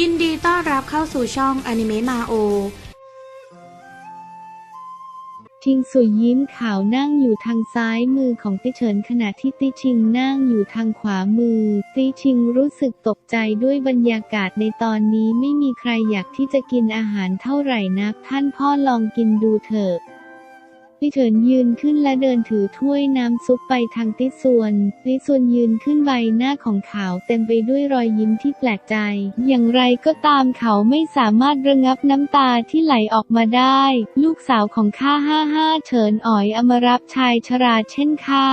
ยินดีต้อนรับเข้าสู่ช่องอนิเมะมาโอชิงสุยยิ้มขาวนั่งอยู่ทางซ้ายมือของติเฉินขณะที่ติชิงนั่งอยู่ทางขวามือ ติชิงรู้สึกตกใจด้วยบรรยากาศในตอนนี้ไม่มีใครอยากที่จะกินอาหารเท่าไหร่นัก ท่านพ่อลองกินดูเถอะ พี่เฉินยืนขึ้นและเดินถือถ้วยน้ำซุปไปทางติส่วนติส่วนยืนขึ้นใบหน้าของเขาเต็มไปด้วยรอยยิ้มที่แปลกใจ อย่างไรก็ตามเขาไม่สามารถระงับน้ำตาที่ไหลออกมาได้ ลูกสาวของข้าห้าห้าเฉินอ๋อยอมรับชายชราเช่นข้า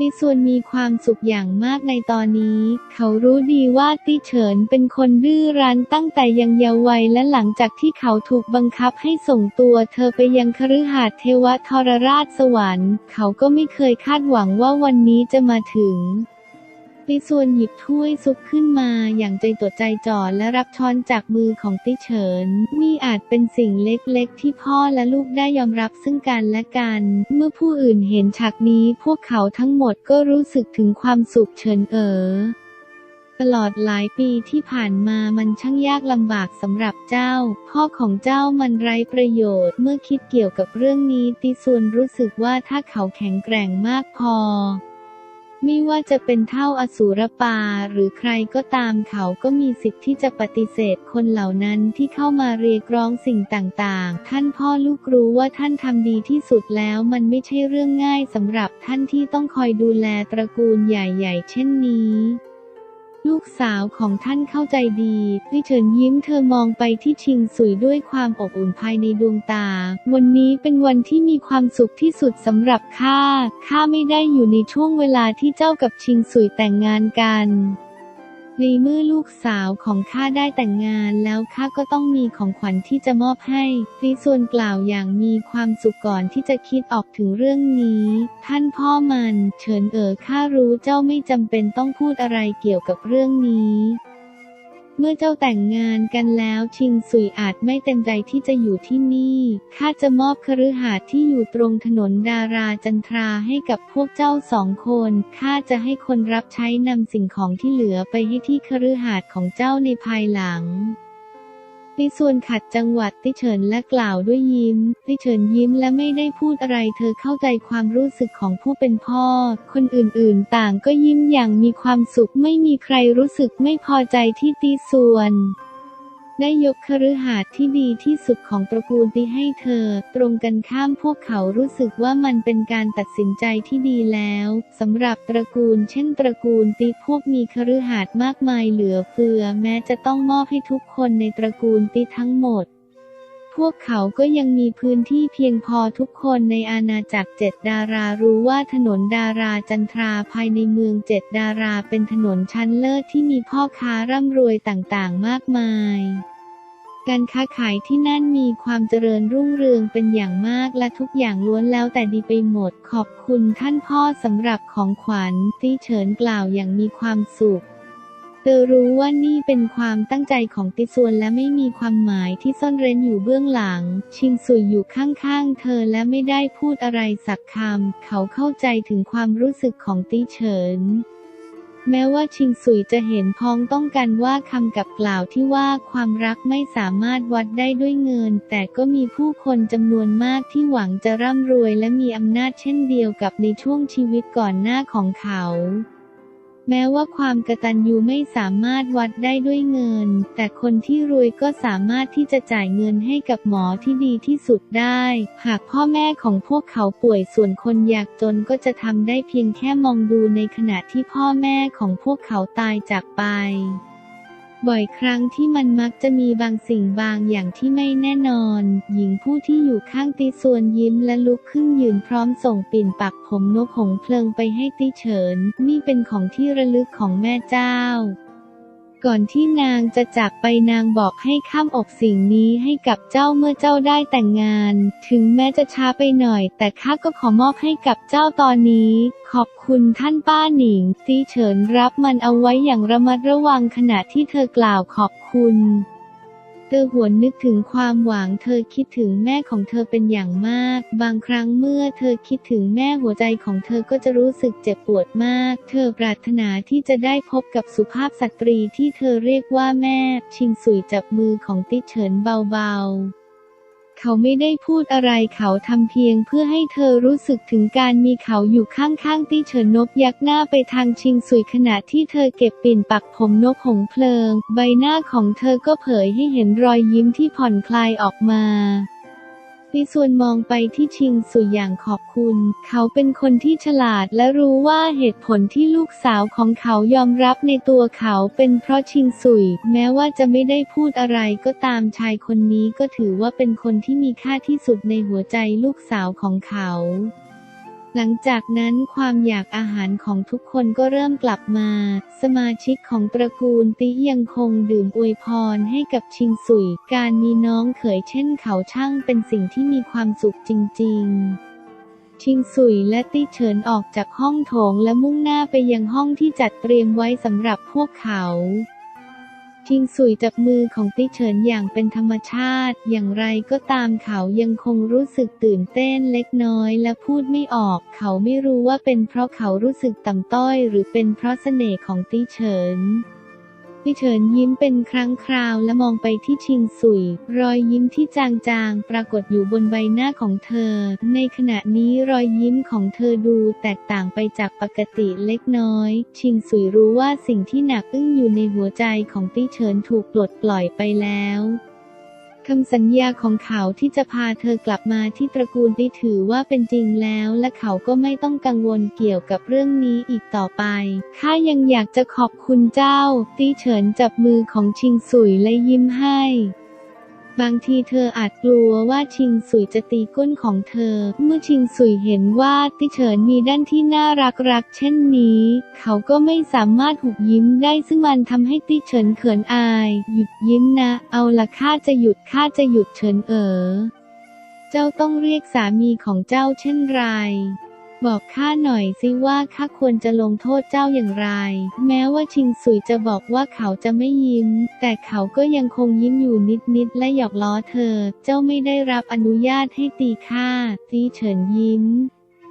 ติส่วนมีความสุขอย่างมากในตอนนี้ เขารู้ดีว่าติเฉินเป็นคนดื้อรั้นตั้งแต่ยังเยาว์วัยและหลังจากที่เขาถูกบังคับให้ส่งตัวเธอไปยังคฤหาสน์เทวทรราชสวรรค์ เขาก็ไม่เคยคาดหวังว่าวันนี้จะมาถึง ติส่วนหยิบถ้วยซุปขึ้นมาอย่างใจตดใจจ่อและรับช้อนจากมือของติเฉิน นี่อาจเป็นสิ่งเล็กๆ ที่พ่อและลูกได้ยอมรับซึ่งกันและกัน เมื่อผู้อื่นเห็นฉากนี้พวกเขาทั้งหมดก็รู้สึกถึงความสุขเฉินเอ๋อตลอดหลายปีที่ผ่านมามันช่างยากลำบากสำหรับเจ้า พ่อของเจ้ามันไร้ประโยชน์ เมื่อคิดเกี่ยวกับเรื่องนี้ติส่วนรู้สึกว่าถ้าเขาแข็งแกร่งมากพอ ไม่ว่าจะเป็นเท่าอสูรปาหรือใครก็ตามเขาก็มีสิทธิ์ที่จะปฏิเสธคนเหล่านั้นที่เข้ามาเรียกร้องสิ่งต่างๆ ท่านพ่อลูกรู้ว่าท่านทำดีที่สุดแล้วมันไม่ใช่เรื่องง่ายสำหรับท่านที่ต้องคอยดูแลตระกูลใหญ่ ๆ เช่นนี้ ลูกสาวของท่านเข้าใจดีดิเฉินยิ้มเธอมองไปที่ชิงสุยด้วยความอบอุ่นภายในดวงตา วันนี้เป็นวันที่มีความสุขที่สุดสำหรับข้า ข้าไม่ได้อยู่ในช่วงเวลาที่เจ้ากับชิงสุยแต่งงานกัน ในเมื่อลูกสาวของข้าได้แต่งงานแล้วข้าก็ต้องมีของขวัญที่จะมอบให้ริส่วนกล่าวอย่างมีความสุขก่อนที่จะคิดออกถึงเรื่องนี้ ท่านพ่อมัน เฉินเอ๋อข้ารู้เจ้าไม่จำเป็นต้องพูดอะไรเกี่ยวกับเรื่องนี้ เมื่อเจ้าแต่งงานกันแล้วชิงสุยอาจไม่เต็มใจที่จะอยู่ที่นี่ข้าจะมอบคฤหาสน์ที่อยู่ตรงถนนดาราจันทราให้กับพวกเจ้าสองคนข้าจะให้คนรับใช้นำสิ่งของที่เหลือไปให้ที่คฤหาสน์ของเจ้าในภายหลัง ติส่วนขัดจังหวัดติเฉินและกล่าวด้วยยิ้ม ติเฉินยิ้มและไม่ได้พูดอะไรเธอเข้าใจความรู้สึกของผู้เป็นพ่อ คนอื่นๆ ต่างก็ยิ้มอย่างมีความสุขไม่มีใครรู้สึกไม่พอใจที่ติส่วน ได้ยกคฤหาสน์ที่ดีที่สุดของตระกูลติให้เธอ ตรงกันข้ามพวกเขารู้สึกว่ามันเป็นการตัดสินใจที่ดีแล้วสำหรับตระกูล เช่นตระกูลติพวกมีคฤหาสน์มากมายเหลือเฟือ แม้จะต้องมอบให้ทุกคนในตระกูลติทั้งหมด พวกเขาก็ยังมีพื้นที่เพียงพอทุกคนในอาณาจักรเจ็ดดารารู้ว่าถนนดาราจันทราภายในเมืองเจ็ดดาราเป็นถนนชั้นเลิศที่มีพ่อค้าร่ำรวยต่างๆ มากมายการค้าขายที่นั่นมีความเจริญรุ่งเรืองเป็นอย่างมากและทุกอย่างล้วนแล้วแต่ดีไปหมด ขอบคุณท่านพ่อสำหรับของขวัญที่เฉินกล่าวอย่างมีความสุข ธอรู้ว่านี่เป็นความตั้งใจของติซวนและไม่มีความหมายที่ซ่อนเร้นอยู่เบื้องหลัง ชิงสุยอยู่ข้างๆ เธอและไม่ได้พูดอะไรสักคำ เขาเข้าใจถึงความรู้สึกของติเฉิน แม้ว่าชิงสุยจะเห็นพ้องต้องกันว่าคำกับกล่าวที่ว่าความรักไม่สามารถวัดได้ด้วยเงิน แต่ก็มีผู้คนจำนวนมากที่หวังจะร่ำรวยและมีอำนาจเช่นเดียวกับในช่วงชีวิตก่อนหน้าของเขา แม้ว่าความกระตันยูไม่สามารถวัดได้ด้วยเงิน แต่คนที่รวยก็สามารถที่จะจ่ายเงินให้กับหมอที่ดีที่สุดได้ หากพ่อแม่ของพวกเขาป่วยส่วนคนยากจนก็จะทำได้เพียงแค่มองดูในขณะที่พ่อแม่ของพวกเขาตายจากไป บ่อยครั้งที่มันมักจะมีบางสิ่งบางอย่างที่ไม่แน่นอน หญิงผู้ที่อยู่ข้างติส่วนยิ้มและลุกขึ้นยืนพร้อมส่งปิ่นปักผมนกหงส์เพลิงไปให้ติเฉิน นี่เป็นของที่ระลึกของแม่เจ้า ก่อนที่นางจะจากไปนางบอกให้ข้ามอกสิ่งนี้ให้กับเจ้าเมื่อเจ้าได้แต่งงาน ถึงแม้จะช้าไปหน่อย แต่ข้าก็ขอมอบให้กับเจ้าตอนนี้ ขอบคุณท่านป้าหนิงตีเฉินรับมันเอาไว้อย่างระมัดระวังขณะที่เธอกล่าวขอบคุณ เธอหวนนึกถึงความหวัง เธอคิดถึงแม่ของเธอเป็นอย่างมาก บางครั้งเมื่อเธอคิดถึงแม่หัวใจของเธอก็จะรู้สึกเจ็บปวดมาก เธอปรารถนาที่จะได้พบกับสุภาพสตรีที่เธอเรียกว่าแม่ ชิงสุยจับมือของติเฉินเบาๆ เขาไม่ได้พูดอะไรเขาทำเพียงเพื่อให้เธอรู้สึกถึงการมีเขาอยู่ข้างๆตี้เฉินนบยักหน้าไปทางชิงสุยขณะที่เธอเก็บปิ่นปักผมนกหงส์เพลิง ใบหน้าของเธอก็เผยให้เห็นรอยยิ้มที่ผ่อนคลายออกมา ตีส่วนมองไปที่ชิงสุยอย่างขอบคุณ เขาเป็นคนที่ฉลาดและรู้ว่าเหตุผลที่ลูกสาวของเขายอมรับในตัวเขาเป็นเพราะชิงสุย แม้ว่าจะไม่ได้พูดอะไรก็ตามชายคนนี้ก็ถือว่าเป็นคนที่มีค่าที่สุดในหัวใจลูกสาวของเขา หลังจากนั้นความอยากอาหารของทุกคนก็เริ่มกลับมา สมาชิกของตระกูลติยังคงดื่มอวยพรให้กับชิงสุย การมีน้องเขยเช่นเขาช่างเป็นสิ่งที่มีความสุขจริง ๆชิงสุยและตี้เฉินออกจากห้องโถงและมุ่งหน้าไปยังห้องที่จัดเตรียมไว้สำหรับพวกเขา ชิงสุยจับมือของตี้เฉินอย่างเป็นธรรมชาติ อย่างไรก็ตามเขายังคงรู้สึกตื่นเต้นเล็กน้อยและพูดไม่ออก เขาไม่รู้ว่าเป็นเพราะเขารู้สึกต่ำต้อย หรือเป็นเพราะเสน่ห์ของตี้เฉิน พี่เฉินยิ้มเป็นครั้งคราวและมองไปที่ชิงสุย รอยยิ้มที่จางๆ ปรากฏอยู่บนใบหน้าของเธอ ในขณะนี้รอยยิ้มของเธอดูแตกต่างไปจากปกติเล็กน้อย ชิงสุยรู้ว่าสิ่งที่หนักอึ้งอยู่ในหัวใจของพี่เฉินถูกปลดปล่อยไปแล้ว คำสัญญาของเขาที่จะพาเธอกลับมาที่ตระกูลได้ถือว่าเป็นจริงแล้วและเขาก็ไม่ต้องกังวลเกี่ยวกับเรื่องนี้อีกต่อไป ข้ายังอยากจะขอบคุณเจ้า ตี้เฉินจับมือของชิงสุยและยิ้มให้ บางทีเธออาจกลัวว่าชิงสุยจะตีก้นของเธอ เมื่อชิงสุยเห็นว่าติเฉินมีด้านที่น่ารักรักเช่นนี้ เขาก็ไม่สามารถหุบยิ้มได้ซึ่งมันทำให้ติเฉินเขินอาย หยุดยิ้มนะ เอาละข้าจะหยุดข้าจะหยุดเฉินเอ๋อ เจ้าต้องเรียกสามีของเจ้าเช่นไร บอกข้าหน่อยสิว่าข้าควรจะลงโทษเจ้าอย่างไร แม้ว่าชิงสุยจะบอกว่าเขาจะไม่ยิ้ม แต่เขาก็ยังคงยิ้มอยู่นิดๆและหยอกล้อเธอ เจ้าไม่ได้รับอนุญาตให้ตีข้าตีเฉินยิ้ม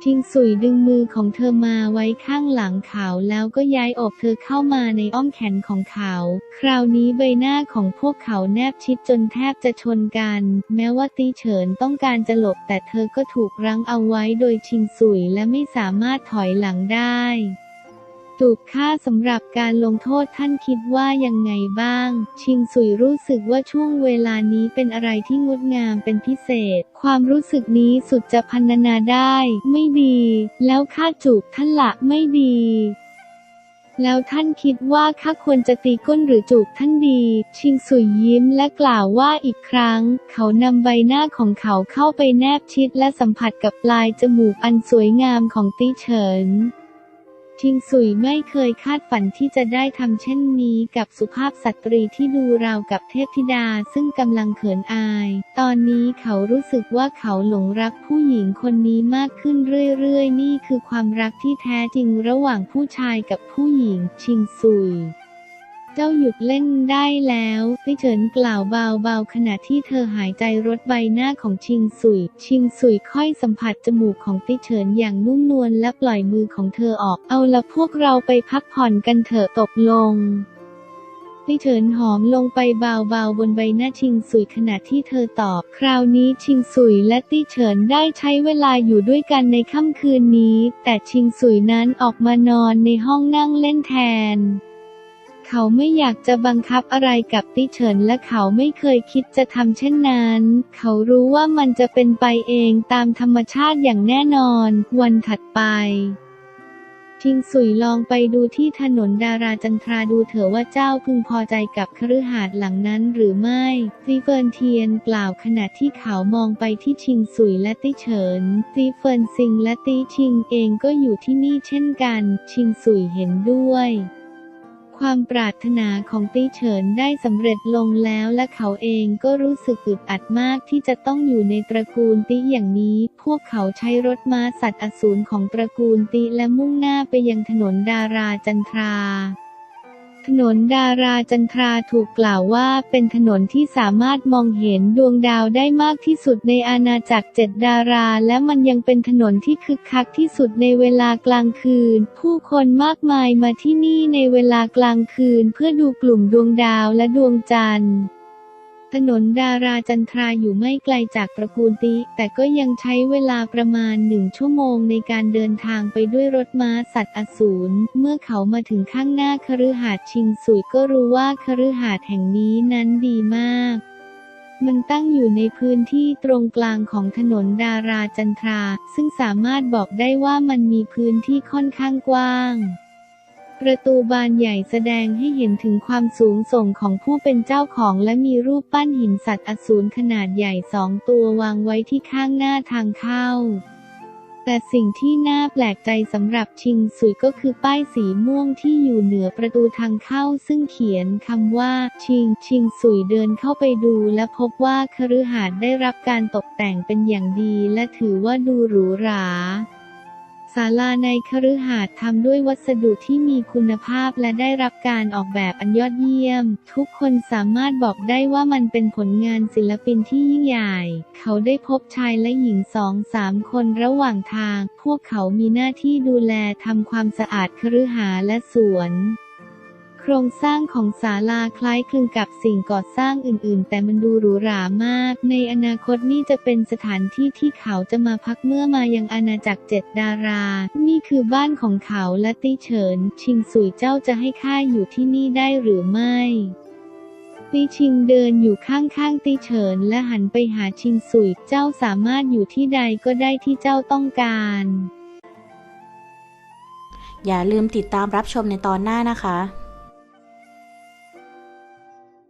ชิงสุยดึงมือของเธอมาไว้ข้างหลังเขาแล้วก็ย้ายอกเธอเข้ามาในอ้อมแขนของเขา คราวนี้ใบหน้าของพวกเขาแนบชิดจนแทบจะชนกัน แม้ว่าตีเฉินต้องการจะหลบแต่เธอก็ถูกรั้งเอาไว้โดยชิงสุยและไม่สามารถถอยหลังได้ ถูกค่าสำหรับการลงโทษท่านคิดว่ายังไงบ้าง ชิงสุยรู้สึกว่าช่วงเวลานี้เป็นอะไรที่งดงามเป็นพิเศษ ความรู้สึกนี้สุดจะพันนาได้ ไม่ดี แล้วข้าจูบท่านละไม่ดี แล้วท่านคิดว่าข้าควรจะตีก้นหรือจูบท่านดี ชิงสุยยิ้มและกล่าวว่าอีกครั้ง เขานำใบหน้าของเขาเข้าไปแนบชิดและสัมผัสกับปลายจมูกอันสวยงามของตี้เฉิน ชิงสุยไม่เคยคาดฝันที่จะได้ทำเช่นนี้กับสุภาพสตรีที่ดูราวกับเทพธิดาซึ่งกำลังเขินอาย ตอนนี้เขารู้สึกว่าเขาหลงรักผู้หญิงคนนี้มากขึ้นเรื่อยๆ นี่คือความรักที่แท้จริงระหว่างผู้ชายกับผู้หญิงชิงสุย เจ้าหยุดเล่นได้แล้วติเฉินกล่าวเบาๆขณะที่เธอหายใจรดใบหน้าของชิงสุย ชิงสุยค่อยสัมผัสจมูกของติเฉินอย่างนุ่มนวลและปล่อยมือของเธอออก เอาละพวกเราไปพักผ่อนกันเถอะตกลงติเฉินหอมลงไปเบาๆบนใบหน้าชิงสุยขณะที่เธอตอบ คราวนี้ชิงสุยและติเฉินได้ใช้เวลาอยู่ด้วยกันในค่ำคืนนี้ แต่ชิงสุยนั้นออกมานอนในห้องนั่งเล่นแทน เขาไม่อยากจะบังคับอะไรกับติเฉินและเขาไม่เคยคิดจะทำเช่นนั้น เขารู้ว่ามันจะเป็นไปเองตามธรรมชาติอย่างแน่นอน วันถัดไปชิงสุยลองไปดูที่ถนนดาราจันทราดูเถอะว่าเจ้าพึงพอใจกับคฤหาสน์หลังนั้นหรือไม่ซีเฟินเทียนกล่าวขณะที่เขามองไปที่ชิงสุยและติเฉินซีเฟินซิงและติชิงเองก็อยู่ที่นี่เช่นกัน ชิงสุยเห็นด้วย ความปรารถนาของตี้เฉินได้สำเร็จลงแล้วและเขาเองก็รู้สึกอึดอัดมากที่จะต้องอยู่ในตระกูลตี้อย่างนี้ พวกเขาใช้รถม้าสัตว์อสูรของตระกูลตี้และมุ่งหน้าไปยังถนนดาราจันทรา ถนนดาราจันทราถูกกล่าวว่าเป็นถนนที่สามารถมองเห็นดวงดาวได้มากที่สุดในอาณาจักรเจ็ดดารา และมันยังเป็นถนนที่คึกคักที่สุดในเวลากลางคืน ผู้คนมากมายมาที่นี่ในเวลากลางคืนเพื่อดูกลุ่มดวงดาวและดวงจันทร์ ถนนดาราจันทราอยู่ไม่ไกลจากตระกูลติ แต่ก็ยังใช้เวลาประมาณหนึ่งชั่วโมงในการเดินทางไปด้วยรถม้าสัตว์อสูร เมื่อเขามาถึงข้างหน้าคฤหาสน์ชิงสุยก็รู้ว่าคฤหาสน์แห่งนี้นั้นดีมากมันตั้งอยู่ในพื้นที่ตรงกลางของถนนดาราจันทรา ซึ่งสามารถบอกได้ว่ามันมีพื้นที่ค่อนข้างกว้าง ประตูบานใหญ่แสดงให้เห็นถึงความสูงส่งของผู้เป็นเจ้าของและมีรูปปั้นหินสัตว์อสูรขนาดใหญ่สองตัววางไว้ที่ข้างหน้าทางเข้า แต่สิ่งที่น่าแปลกใจสำหรับชิงสุยก็คือป้ายสีม่วงที่อยู่เหนือประตูทางเข้าซึ่งเขียนคำว่า ชิง ชิงสุยเดินเข้าไปดูและพบว่าคฤหาสน์ได้รับการตกแต่งเป็นอย่างดีและถือว่าดูหรูหรา ศาลาในคฤหาสน์ทำด้วยวัสดุที่มีคุณภาพและได้รับการออกแบบอันยอดเยี่ยม ทุกคนสามารถบอกได้ว่ามันเป็นผลงานศิลปินที่ยิ่งใหญ่ เขาได้พบชายและหญิงสองสามคนระหว่างทาง พวกเขามีหน้าที่ดูแลทำความสะอาดคฤหาสน์และสวน ครงสร้างของศาลาคล้ายคลึงกับสิ่งก่อสร้างอื่นๆ แต่มันดูหรูหรามาก ในอนาคตนี่จะเป็นสถานที่ที่เขาจะมาพักเมื่อมายังอาณาจักรเจ็ดดารา นี่คือบ้านของเขาและตี้เฉิน ชิงสุยเจ้าจะให้ข้าอยู่ที่นี่ได้หรือไม่ตีชิงเดินอยู่ข้างๆตีเฉินและหันไปหาชิงสุยเจ้าสามารถอยู่ที่ใดก็ได้ที่เจ้าต้องการ อย่าลืมติดตามรับชมในตอนหน้านะคะ